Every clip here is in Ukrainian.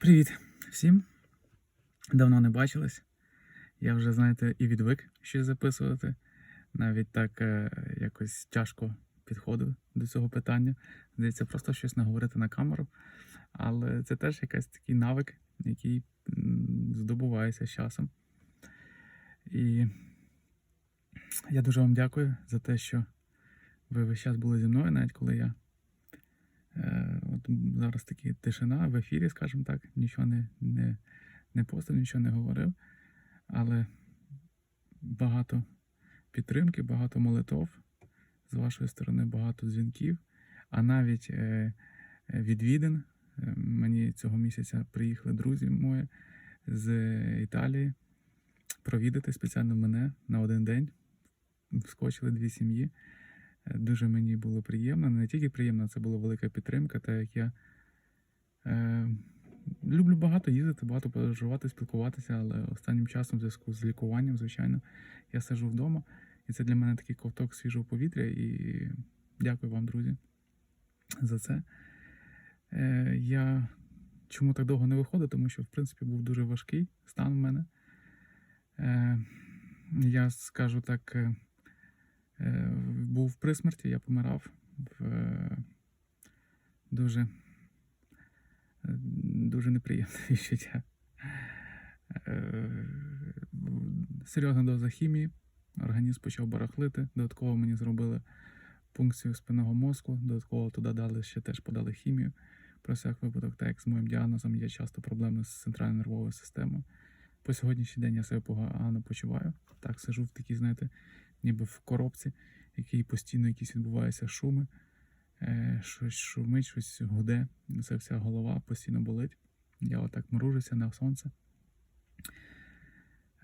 Привіт всім. Давно не бачились. Я вже, знаєте, і відвик щось записувати. Навіть так е, якось тяжко підходив до цього питання. Здається, просто щось наговорити на камеру. Але це теж якийсь такий навик, який здобувається з часом. І я дуже вам дякую за те, що ви весь час були зі мною, навіть коли я От зараз такі тишина в ефірі, скажімо так, нічого не, не, не постив, нічого не говорив. Але багато підтримки, багато молитов з вашої сторони, багато дзвінків, а навіть е, е, відвідин. Е, Мені цього місяця приїхали друзі мої з Італії провідати спеціально мене на один день. Вскочили дві сім'ї. Е, Дуже мені було приємно. Не тільки приємно, це була велика підтримка, так як я е, люблю багато їздити, багато подорожувати, спілкуватися, але останнім часом, в зв'язку з лікуванням, звичайно, я сиджу вдома. І це для мене такий ковток свіжого повітря. І дякую вам, друзі, за це. Е, я чому так довго не виходив, тому що, в принципі, був дуже важкий стан в мене. Е, я скажу так. Е, був при смерті, я помирав в е, дуже, дуже неприємне відчуття. Е, Серйозна доза хімії, організм почав барахлити. Додатково мені зробили пункцію спинного мозку, додатково туди дали ще теж подали хімію. Про всяк випадок, так як з моїм діагнозом є часто проблеми з центральною нервовою системою. По сьогоднішній день я себе погано почуваю. Так, сижу в такій, знаєте, ніби в коробці, якій постійно якісь відбуваються шуми, е, щось шумить, щось гуде. Це вся голова постійно болить. Я отак мружуся на сонце.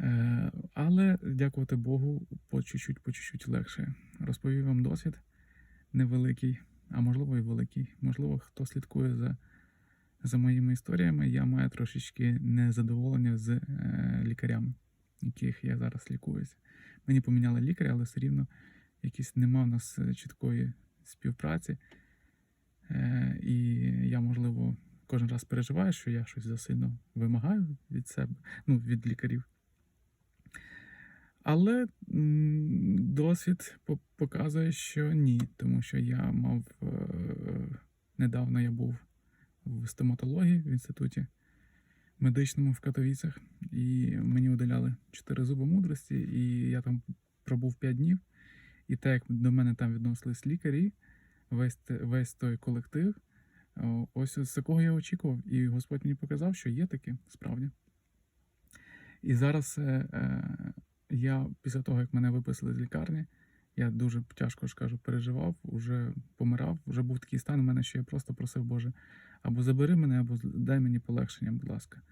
Е, але, дякувати Богу, по чуть-чуть, по чуть-чуть легше. Розповів вам досвід невеликий, а можливо і великий. Можливо, хто слідкує за, за моїми історіями, я маю трошечки незадоволення з е, лікарями, яких я зараз лікуюся. Мені поміняли лікаря, але все рівно якісь нема в нас е, чіткої співпраці. Е, і я, можливо, кожен раз переживаю, що я щось засильно вимагаю від себе, ну, від лікарів. Але досвід показує, що ні, тому що я мав е, недавно я був в стоматології в інституті медичному в Катовіцях, і мені видаляли чотири зуби мудрості, і я там пробув 5 днів. І так як до мене там відносились лікарі, весь, весь той колектив, ось з такого я очікував. І Господь мені показав, що є таке справді. І зараз е, е, я після того, як мене виписали з лікарні, я дуже тяжко ж кажу, переживав, вже помирав, вже був такий стан у мене, що я просто просив, Боже, або забери мене, або дай мені полегшення, будь ласка.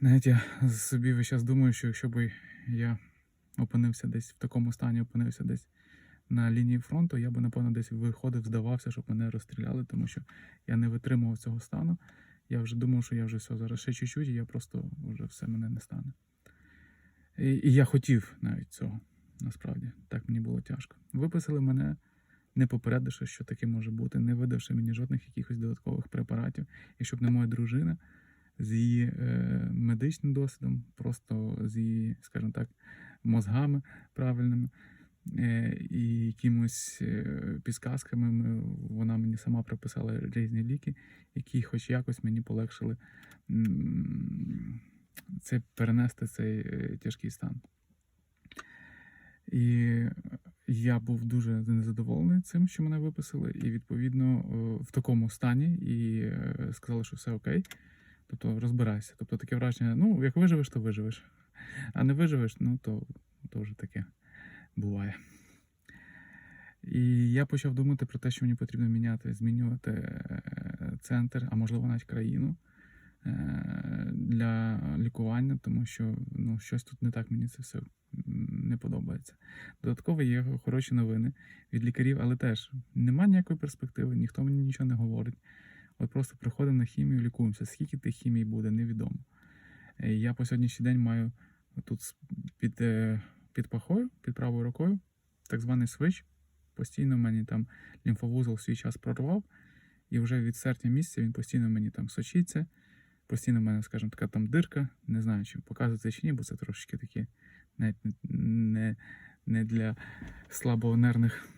Навіть я собі весь час думаю, що якщо б я опинився десь в такому стані, опинився десь на лінії фронту, я би, напевно, десь виходив, здавався, щоб мене розстріляли, тому що я не витримував цього стану. Я вже думав, що я вже все зараз ще чуть-чуть, і я просто вже все мене не стане. І, і я хотів навіть цього, насправді. Так мені було тяжко. Виписали мене, не попередивши, що таке може бути, не видавши мені жодних якихось додаткових препаратів. І щоб не моя дружина з її е, медичним досвідом, просто з її, скажімо так, мозгами правильними е, і якимось е, підказками ми, вона мені сама прописала різні ліки, які хоч якось мені полегшили це перенести цей е, тяжкий стан. І я був дуже незадоволений цим, що мене виписали, і відповідно е, в такому стані, і е, сказали, що все окей. Тобто розбирайся. Тобто таке враження, ну, як виживеш, то виживеш. А не виживеш, ну то, то вже таке буває. І я почав думати про те, що мені потрібно міняти, змінювати е, центр, а можливо навіть країну для лікування, тому що ну, щось тут не так мені це все не подобається. Додатково є хороші новини від лікарів, але теж немає ніякої перспективи, ніхто мені нічого не говорить. От просто приходимо на хімію, лікуємося. Скільки тих хімій буде, невідомо. Е, Я по сьогоднішній день маю тут під, е, під пахою, під правою рукою, так званий свич. Постійно мені там лімфовузол свій час прорвав, і вже від серпня місяця він постійно мені там сочиться, Постійно в мене, скажімо, така там дирка, не знаю, чи показувати чи ні, бо це трошечки такі навіть не, не, для слабонервних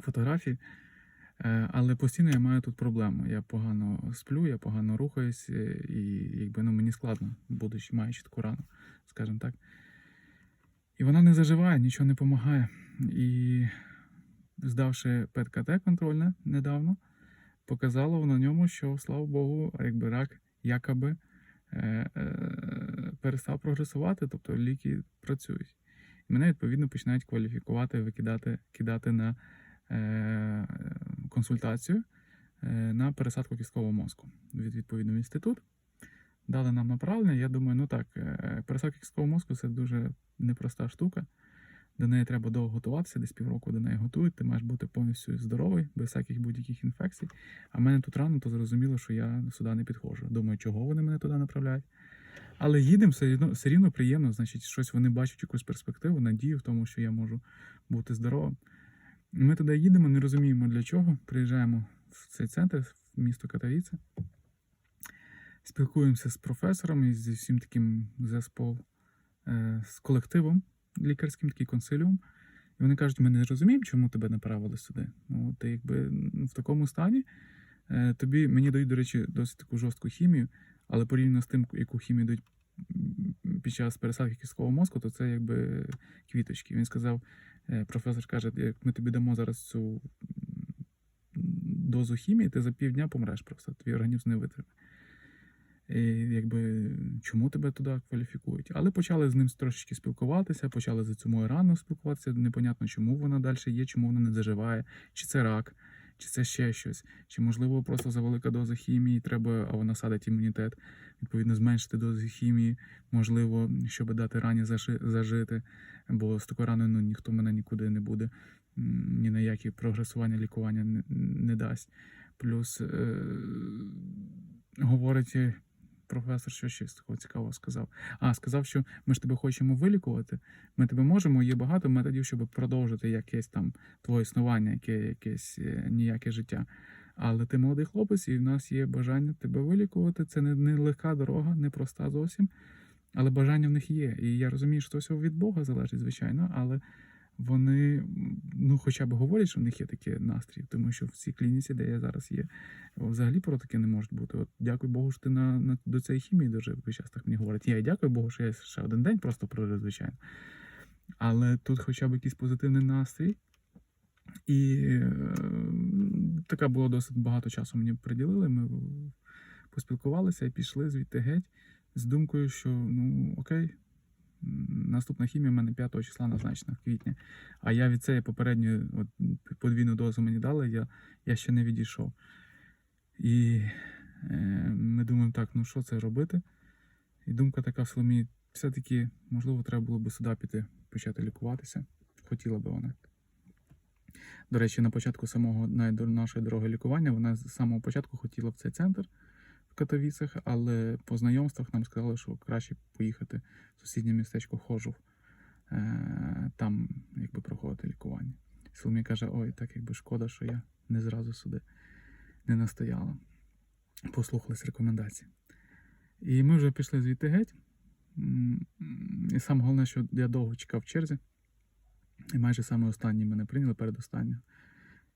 фотографій. Е, Але постійно я маю тут проблему. Я погано сплю, я погано рухаюсь, е, і якби ну, мені складно, будучи маючи таку рану, скажімо так. І вона не заживає, нічого не допомагає. І здавши ПЕТ-КТ контрольне недавно, показало на ньому, що, слава Богу, якби рак якоби е, перестав прогресувати, тобто ліки працюють. І мене відповідно починають кваліфікувати, викидати, кидати на е, консультацію е, на пересадку кісткового мозку від відповідного інституту. Дали нам направлення. Я думаю, ну так, е, пересадка кісткового мозку це дуже непроста штука. До неї треба довго готуватися, десь півроку до неї готують. Ти маєш бути повністю здоровий, без всяких будь-яких інфекцій. А в мене тут рано, то зрозуміло, що я сюди не підходжу. Думаю, чого вони мене туди направляють. Але їдемо все рівно, все рівно приємно, значить, щось вони бачать якусь перспективу, надію в тому, що я можу бути здоровим. Ми туди їдемо, не розуміємо для чого. Приїжджаємо в цей центр, в місто Катавіце. Спілкуємося з професором і зі всім таким ЗСПО, е, з колективом лікарським, такий консиліум. І вони кажуть, ми не розуміємо, чому тебе направили сюди. Ну, ти якби в такому стані. Е, Тобі мені дають, до речі, досить таку жорстку хімію, але порівняно з тим, яку хімію дають під час пересадки кісткового мозку, то це якби квіточки. Він сказав, е, професор каже, як ми тобі дамо зараз цю дозу хімії, ти за півдня помреш просто, твій організм не витримає. І, якби, чому тебе туди кваліфікують? Але почали з ним трошечки спілкуватися, почали за цю мою рану спілкуватися. Непонятно, чому вона далі є, чому вона не заживає, чи це рак, чи це ще щось, чи можливо просто за велика доза хімії треба, а вона садить імунітет, відповідно, зменшити дозу хімії, можливо, щоб дати рані заши- зажити, бо з такою раною ну, ніхто мене нікуди не буде, ні на які прогресування лікування не, не дасть. Плюс е, говорить професор, що ще такого цікавого сказав. А, сказав, що ми ж тебе хочемо вилікувати. Ми тебе можемо, є багато методів, щоб продовжити якесь там твоє існування, яке, якесь е, ніяке життя. Але ти молодий хлопець, і в нас є бажання тебе вилікувати. Це не, не легка дорога, не проста зовсім. Але бажання в них є. І я розумію, що це все від Бога залежить, звичайно, але вони ну, хоча б говорять, що в них є такий настрій, тому що в цій клініці, де я зараз є, взагалі про таке не може бути. От дякую Богу, що ти на, на до цієї хімії. Весь час так мені говорять. Я дякую Богу, що я ще один день просто прожив, звичайно. Але тут хоча б якийсь позитивний настрій. І е, така було досить багато часу мені приділили. Ми поспілкувалися і пішли звідти геть з думкою, що ну окей, наступна хімія в мене 5 числа назначена в квітні. А я від цієї попередньої от, подвійну дозу мені дали, я, я ще не відійшов. І е, ми думаємо, так, ну що це робити? І думка така в Соломії, все-таки, можливо, треба було би сюди піти, почати лікуватися. Хотіла би вона. До речі, на початку самого нашої дороги лікування вона з самого початку хотіла в цей центр в Катовіцях, але по знайомствах нам сказали, що краще поїхати в сусіднє містечко Хожув, е, там якби проходити лікування. Соломія каже: ой, так якби шкода, що я не зразу сюди не настояла. Послухались рекомендації. І ми вже пішли звідти геть. І саме головне, що я довго чекав в черзі. І майже саме останній мене прийняли передостаннього.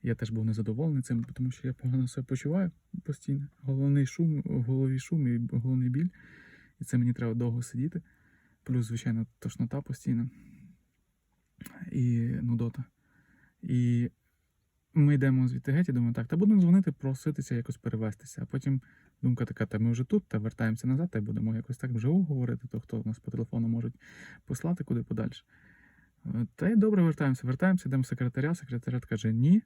Я теж був незадоволений цим, тому що я погано себе почуваю постійно. Головний шум, голові шум і головний біль. І це мені треба довго сидіти. Плюс, звичайно, тошнота постійна і нудота. І ми йдемо звідти геть і думаємо, так, та будемо дзвонити, проситися якось перевестися. А потім думка така, та ми вже тут, та вертаємося назад, та будемо якось так вживу говорити, то хто нас по телефону можуть послати куди подальше. Та й добре вертаємося, вертаємося, йдемо в секретаря, секретарят каже ні.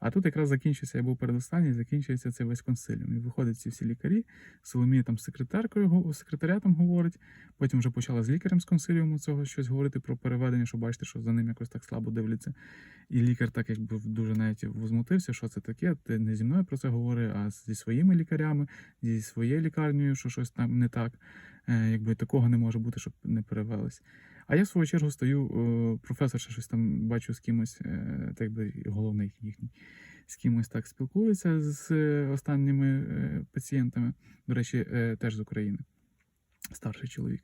А тут якраз закінчується, я був передостанній, закінчується цей весь консиліум. І виходять ці всі лікарі, Соломія там з секретаркою, секретарятом говорить, потім вже почала з лікарем з консиліуму цього щось говорити про переведення, що бачите, що за ним якось так слабо дивляться. І лікар так якби дуже навіть возмутився, що це таке. Ти не зі мною про це говори, а зі своїми лікарями, зі своєю лікарнею, що щось там не так. Е, якби такого не може бути, щоб не перевелись. А я в свою чергу стою, е, професор ще щось там бачу з кимось, е, так би головний їхній, з кимось так спілкується з е, останніми пацієнтами. До речі, теж з України, старший чоловік.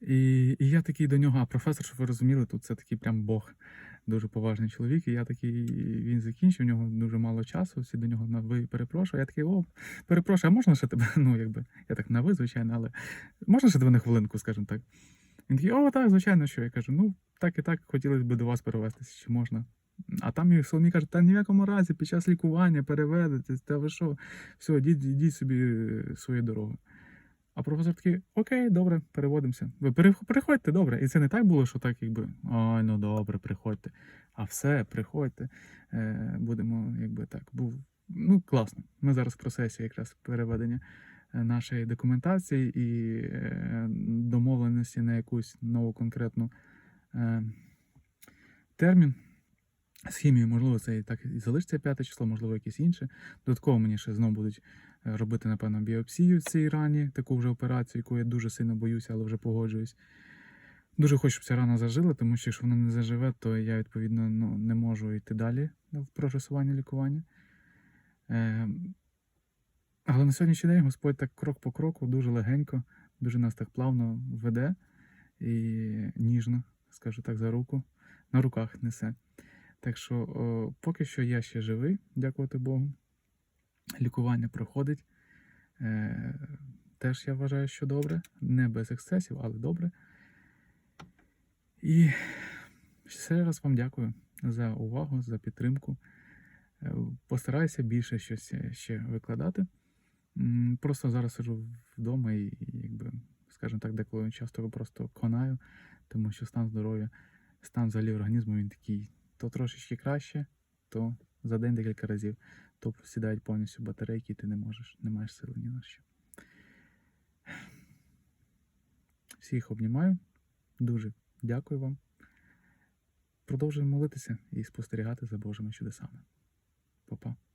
І, і я такий до нього, а професор, щоб ви розуміли, тут це такий прям Бог, дуже поважний чоловік. І я такий, він закінчив, у нього дуже мало часу, всі до нього на ви перепрошую. Я такий, о, перепрошую, а можна ще тебе? Ну, якби, я так на ви, звичайно, але можна ще тебе на хвилинку, скажімо так. Він такий, о, так, звичайно, що. Я кажу, ну, так і так, хотілося б до вас перевестися, чи можна. А там Соломій каже, та ні в якому разі, під час лікування переведетесь, та ви що, все, йдіть, йдіть собі свою дорогу. А професор такий, окей, добре, переводимося. Ви приходьте, добре. І це не так було, що так, якби, ой, ну добре, приходьте. А все, приходьте. Е, будемо, якби так, був. Ну, класно. Ми зараз в процесі якраз переведення нашої документації і е, домовленості на якусь нову конкретну е, термін. З хімією, можливо, це і так і залишиться п'яте число, можливо, якесь інше. Додатково мені ще знову будуть е, робити, напевно, біопсію в цій рані, таку вже операцію, яку я дуже сильно боюся, але вже погоджуюсь. Дуже хочу, щоб ця рана зажила, тому що якщо вона не заживе, то я, відповідно, ну, не можу йти далі в прогресування лікування. Е, але на сьогоднішній день Господь так крок по кроку, дуже легенько, дуже нас так плавно веде і ніжно, скажу так, за руку, на руках несе. Так що о, поки що я ще живий, дякувати Богу. Лікування проходить. Е, теж я вважаю, що добре. Не без ексцесів, але добре. І ще раз вам дякую за увагу, за підтримку. Е, Постараюся більше щось ще викладати. Просто зараз сиджу вдома і, якби, скажімо так, деколи часто просто конаю, тому що стан здоров'я, стан взагалі організму він такий то трошечки краще, то за день декілька разів, то сідають повністю батарейки, і ти не можеш, не маєш сили ні на що. Всіх обнімаю. Дуже дякую вам. Продовжуємо молитися і спостерігати за Божими чудесами. Па-па.